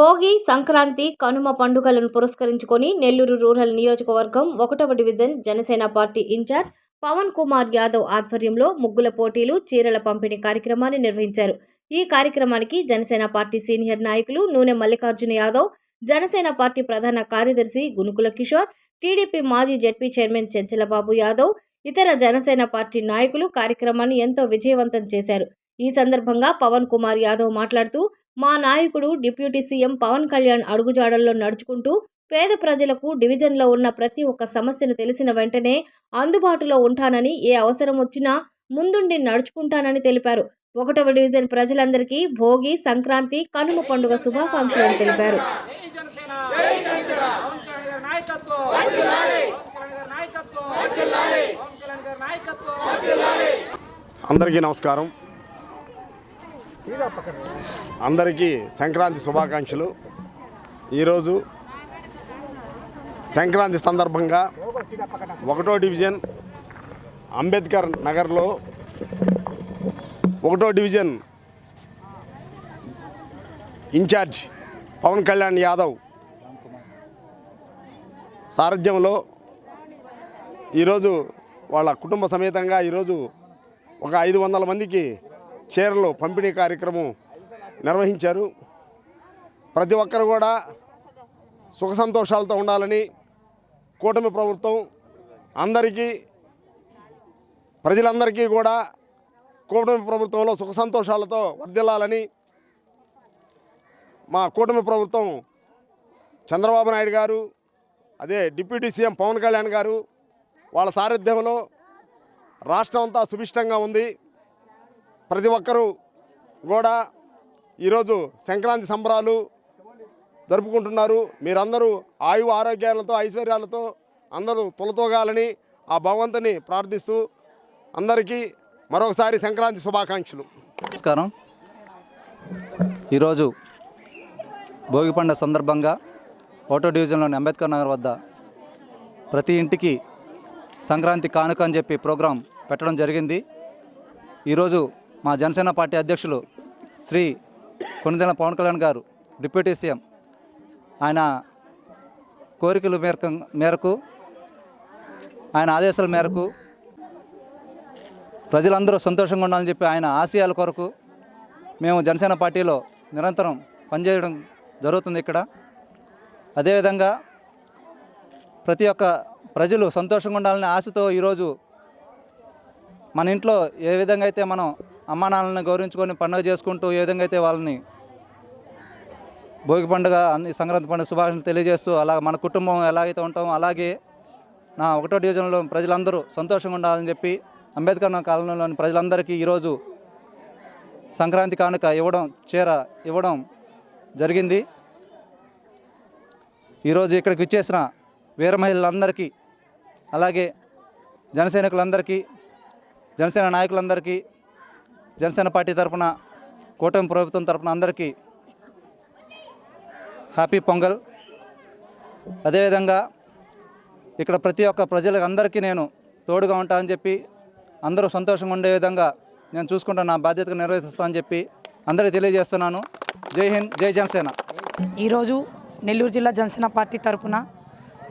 భోగి సంక్రాంతి కనుమ పండుగలను పురస్కరించుకొని నెల్లూరు రూరల్ నియోజకవర్గం ఒకటవ division Janasena party incharge Pawan Kumar Yadav ఆధ్వర్యంలో ముగ్గుల పోటీలు చీరల పంపిణీ కార్యక్రమాన్ని నిర్వహించారు. ఈ కార్యక్రమానికి జనసేన పార్టీ సీనియర్ నాయకులు నూనె మల్లికార్జున యాదవ్ జనసేన పార్టీ ప్రధాన కార్యదర్శి గునుకుల కిషోర్ టీడీపీ మాజీ జెడ్పీ చైర్మన్ చెంచలబాబు యాదవ్ ఇతర జనసేన పార్టీ నాయకులు కార్యక్రమాన్ని ఎంతో విజయవంతం చేశారు. ఈ సందర్భంగా పవన్ కుమార్ యాదవ్ మాట్లాడుతూ మా నాయకుడు డిప్యూటీ సీఎం పవన్ కళ్యాణ్ అడుగుజాడల్లో నడుచుకుంటూ పేద ప్రజలకు డివిజన్లో ఉన్న ప్రతి ఒక్క సమస్యను తెలిసిన వెంటనే అందుబాటులో ఉంటానని ఏ అవసరం వచ్చినా ముందుండి నడుచుకుంటానని తెలిపారు. ఒకటవ డివిజన్ ప్రజలందరికీ భోగి సంక్రాంతి కనుమ పండుగ శుభాకాంక్షలు తెలిపారు. అందరికీ నమస్కారం. అందరికీ సంక్రాంతి శుభాకాంక్షలు. ఈరోజు సంక్రాంతి సందర్భంగా ఒకటో డివిజన్ అంబేద్కర్ నగర్లో ఒకటో division in charge Pavan Kalyan Yadav సారథ్యంలో ఈరోజు వాళ్ళ కుటుంబ సమేతంగా ఈరోజు ఒక ఐదు వందల మందికి చీరలు పంపిణీ కార్యక్రమం నిర్వహించారు. ప్రతి ఒక్కరు కూడా సుఖ సంతోషాలతో ఉండాలని కూటమి ప్రభుత్వం అందరికీ ప్రజలందరికీ కూడా కూటమి ప్రభుత్వంలో సుఖ సంతోషాలతో వర్దిల్లాలని మా కూటమి ప్రభుత్వం చంద్రబాబు నాయుడు గారు అదే డిప్యూటీ సీఎం పవన్ కళ్యాణ్ గారు వాళ్ళ సారథ్యంలో రాష్ట్రం అంతా సుభిష్టంగా ఉంది. ప్రతి ఒక్కరూ కూడా ఈరోజు సంక్రాంతి సంబరాలు జరుపుకుంటున్నారు. మీరందరూ ఆయు ఆరోగ్యాలతో ఐశ్వర్యాలతో అందరూ తొలతోగాలని ఆ భగవంతుని ప్రార్థిస్తూ అందరికీ మరొకసారి సంక్రాంతి శుభాకాంక్షలు. నమస్కారం. ఈరోజు భోగి పండుగ సందర్భంగా ఓటో డివిజన్లోని అంబేద్కర్ నగర్ వద్ద ప్రతి ఇంటికి సంక్రాంతి కానుక అని చెప్పి ప్రోగ్రాం పెట్టడం జరిగింది. ఈరోజు మా జనసేన పార్టీ అధ్యక్షులు శ్రీ కొనిదెల పవన్ కళ్యాణ్ గారు డిప్యూటీ సీఎం. ఆయన కోరికల మేరకు మేరకు ఆయన ఆదేశాల మేరకు ప్రజలందరూ సంతోషంగా ఉండాలని చెప్పి ఆయన ఆశయాల కొరకు మేము జనసేన పార్టీలో నిరంతరం పనిచేయడం జరుగుతుంది ఇక్కడ. అదేవిధంగా ప్రతి ఒక్క ప్రజలు సంతోషంగా ఉండాలనే ఆశతో ఈరోజు మన ఇంట్లో ఏ విధంగా అయితే మనం అమ్మా నాన్నలను గౌరవించుకొని పండుగ చేసుకుంటూ ఏ విధంగా అయితే వాళ్ళని భోగి పండుగ అన్ని సంక్రాంతి పండుగ శుభాకాంక్షలు తెలియజేస్తూ అలా మన కుటుంబం ఎలాగైతే ఉంటామో అలాగే నా ఒకటో డివిజన్లో ప్రజలందరూ సంతోషంగా ఉండాలని చెప్పి అంబేద్కర్ నగర్ కాలనీలోని ప్రజలందరికీ ఈరోజు సంక్రాంతి కానుక ఇవ్వడం చీర ఇవ్వడం జరిగింది. ఈరోజు ఇక్కడికి ఇచ్చేసిన వీర మహిళలందరికీ అలాగే జనసైనికులందరికీ జనసేన నాయకులందరికీ జనసేన పార్టీ తరపున కూటమి ప్రభుత్వం తరపున అందరికీ హ్యాపీ పొంగల్. అదేవిధంగా ఇక్కడ ప్రతి ఒక్క ప్రజలకు అందరికీ నేను తోడుగా ఉంటానని చెప్పి అందరూ సంతోషంగా ఉండే విధంగా నేను చూసుకుంటా నా బాధ్యతగా నిర్వహిస్తానని చెప్పి అందరికీ తెలియజేస్తున్నాను. జై హింద్ జై జనసేన. ఈరోజు నెల్లూరు జిల్లా జనసేన పార్టీ తరపున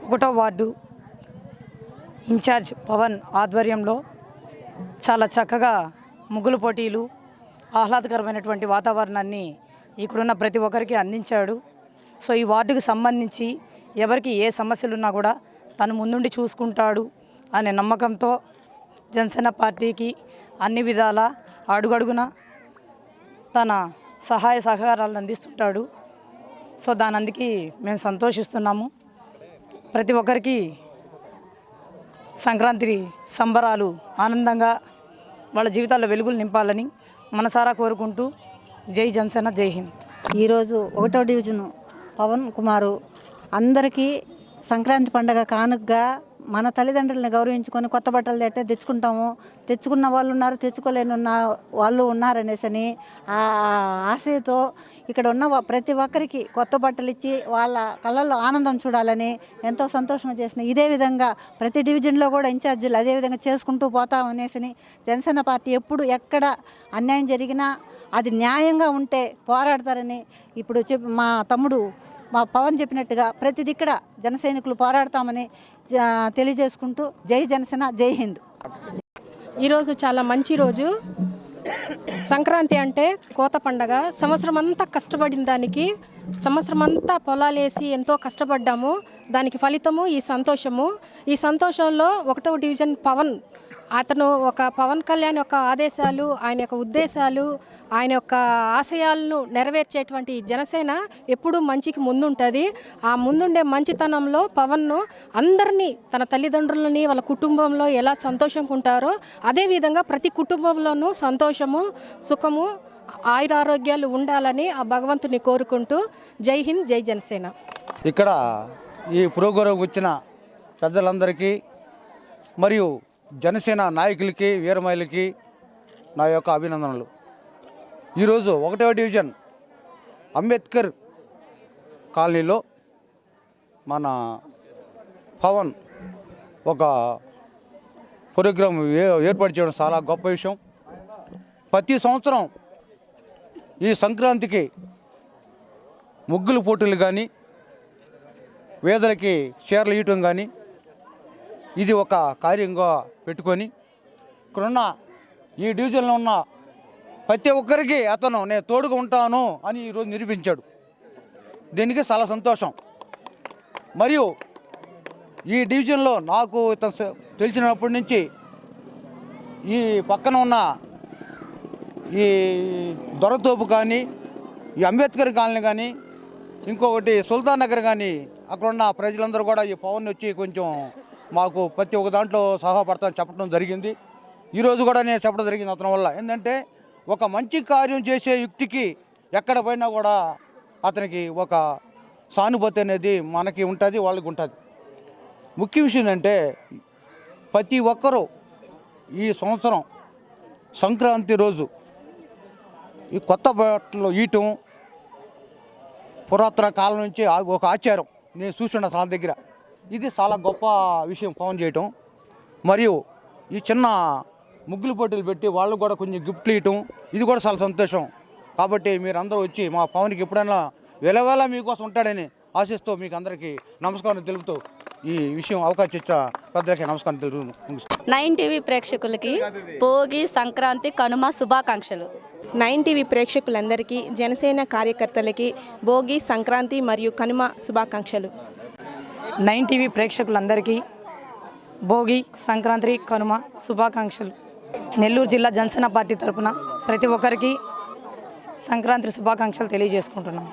ఒకటో వార్డు ఇన్ఛార్జ్ పవన్ ఆధ్వర్యంలో చాలా చక్కగా ముగ్గుల పోటీలు ఆహ్లాదకరమైనటువంటి వాతావరణాన్ని ఇక్కడున్న ప్రతి ఒక్కరికి అందించాడు. సో ఈ వార్డుకు సంబంధించి ఎవరికి ఏ సమస్యలున్నా కూడా తను ముందుండి చూసుకుంటాడు అనే నమ్మకంతో జనసేన పార్టీకి అన్ని విధాల అడుగడుగున తన సహాయ సహకారాలను అందిస్తుంటాడు. సో దాని అందుకే మేము సంతోషిస్తున్నాము. ప్రతి ఒక్కరికి సంక్రాంతి సంబరాలు ఆనందంగా వాళ్ళ జీవితాల్లో వెలుగులు నింపాలని మనసారా కోరుకుంటూ జై జనసేన జై హింద్. ఈరోజు ఒకటో డివిజను పవన్ కుమారు అందరికీ సంక్రాంతి పండగ కానుకగా మన తల్లిదండ్రులను గౌరవించుకొని కొత్త బట్టలు తెట్టే తెచ్చుకుంటాము. తెచ్చుకున్న వాళ్ళు ఉన్నారు తెచ్చుకోలేని ఉన్న వాళ్ళు ఉన్నారనేసని ఆ ఆశతో ఇక్కడ ఉన్న ప్రతి ఒక్కరికి కొత్త బట్టలు ఇచ్చి వాళ్ళ కళ్ళల్లో ఆనందం చూడాలని ఎంతో సంతోషంగా చేసిన ఇదే విధంగా ప్రతి డివిజన్లో కూడా ఇన్ఛార్జీలు అదే విధంగా చేసుకుంటూ పోతాం అనేసి జనసేన పార్టీ ఎప్పుడు ఎక్కడ అన్యాయం జరిగినా అది న్యాయంగా ఉంటే పోరాడతారని ఇప్పుడు చెప్ మా తమ్ముడు మా పవన్ చెప్పినట్టుగా ప్రతి దిక్కడ జన సైనికులు పోరాడతామని తెలియజేసుకుంటూ జై జనసేన జై హింద్. ఈరోజు చాలా మంచి రోజు. సంక్రాంతి అంటే కోత పండగ. సంవత్సరం అంతా కష్టపడిన దానికి సంవత్సరం అంతా పొలాలేసి ఎంతో కష్టపడ్డాము. దానికి ఫలితము ఈ సంతోషము. ఈ సంతోషంలో ఒకటవ డివిజన్ పవన్ అతను ఒక పవన్ కళ్యాణ్ యొక్క ఆదేశాలు ఆయన యొక్క ఉద్దేశాలు ఆయన యొక్క ఆశయాలను నెరవేర్చేటువంటి జనసేన ఎప్పుడూ మంచికి ముందుంటుంది. ఆ ముందుండే మంచితనంలో పవన్ను అందరినీ తన తల్లిదండ్రులని వాళ్ళ కుటుంబంలో ఎలా సంతోషంగా ఉంటారో అదేవిధంగా ప్రతి కుటుంబంలోనూ సంతోషము సుఖము ఆయురారోగ్యాలు ఉండాలని ఆ భగవంతుని కోరుకుంటూ జై హింద్ జై జనసేన. ఇక్కడ ఈ ప్రోగ్రాం వచ్చిన పెద్దలందరికీ మరియు జనసేన నాయకులకి వీరమహిళకి నా యొక్క అభినందనలు. ఈరోజు ఒకటవ డివిజన్ అంబేద్కర్ కాలనీలో మన పవన్ ఒక ప్రోగ్రాం ఏ- ఏర్పాటు చేయడం చాలా గొప్ప విషయం. ప్రతి సంవత్సరం ఈ సంక్రాంతికి ముగ్గులు పోటీలు కానీ వేదలకి చీరలు ఇవ్వటం కానీ ఇది ఒక కార్యంగా పెట్టుకొని ఇక్కడున్న ఈ డివిజన్లో ఉన్న ప్రతి ఒక్కరికి అతను నేను తోడుగా ఉంటాను అని ఈరోజు నిరూపించాడు. దీనికి చాలా సంతోషం. మరియు ఈ డివిజన్లో నాకు ఇతను తెలిసినప్పటి నుంచి ఈ పక్కన ఉన్న ఈ దొరతోపు కానీ ఈ అంబేద్కర్ కాలనీ కానీ ఇంకొకటి సుల్తాన్ నగర్ కానీ అక్కడున్న ప్రజలందరూ కూడా ఈ పవన్ వచ్చి కొంచెం మాకు ప్రతి ఒక్క దాంట్లో సహాయపడతాను చెప్పడం జరిగింది. ఈరోజు కూడా నేను చెప్పడం జరిగింది అతని వల్ల. ఏంటంటే ఒక మంచి కార్యం చేసే యుక్తికి ఎక్కడ పోయినా కూడా అతనికి ఒక సానుభూతి అనేది మనకి ఉంటుంది వాళ్ళకి ఉంటుంది. ముఖ్య విషయం ఏంటంటే ప్రతి ఒక్కరూ ఈ సంవత్సరం సంక్రాంతి రోజు ఈ కొత్త బట్టలు ఈయటం పురాతన కాలం నుంచి ఒక ఆచారం నేను చూసిన సార్ దగ్గర. ఇది చాలా గొప్ప విషయం పవన్ చేయటం. మరియు ఈ చిన్న ముగ్గులు పోటీలు పెట్టి వాళ్ళు కూడా కొంచెం గిఫ్ట్లు ఇవ్వటం ఇది కూడా చాలా సంతోషం. కాబట్టి మీరందరూ వచ్చి మా పవన్కి ఎప్పుడైనా వెలవేళ మీకోసం ఉంటాడని ఆశిస్తూ మీకు అందరికీ నమస్కారం తెలుపుతూ ఈ విషయం అవకాశం ఇచ్చిన పెద్దలకి నమస్కారం తెలుపు. నైన్ టీవీ ప్రేక్షకులకి భోగి సంక్రాంతి కనుమ శుభాకాంక్షలు. నైన్ టీవీ ప్రేక్షకులందరికీ జనసేన కార్యకర్తలకి భోగి సంక్రాంతి మరియు కనుమ శుభాకాంక్షలు. నైన్ టీవీ ప్రేక్షకులందరికీ భోగి సంక్రాంతి కనుమ శుభాకాంక్షలు. నెల్లూరు జిల్లా జనసేన పార్టీ తరపున ప్రతి ఒక్కరికి సంక్రాంతి శుభాకాంక్షలు తెలియజేసుకుంటున్నాం.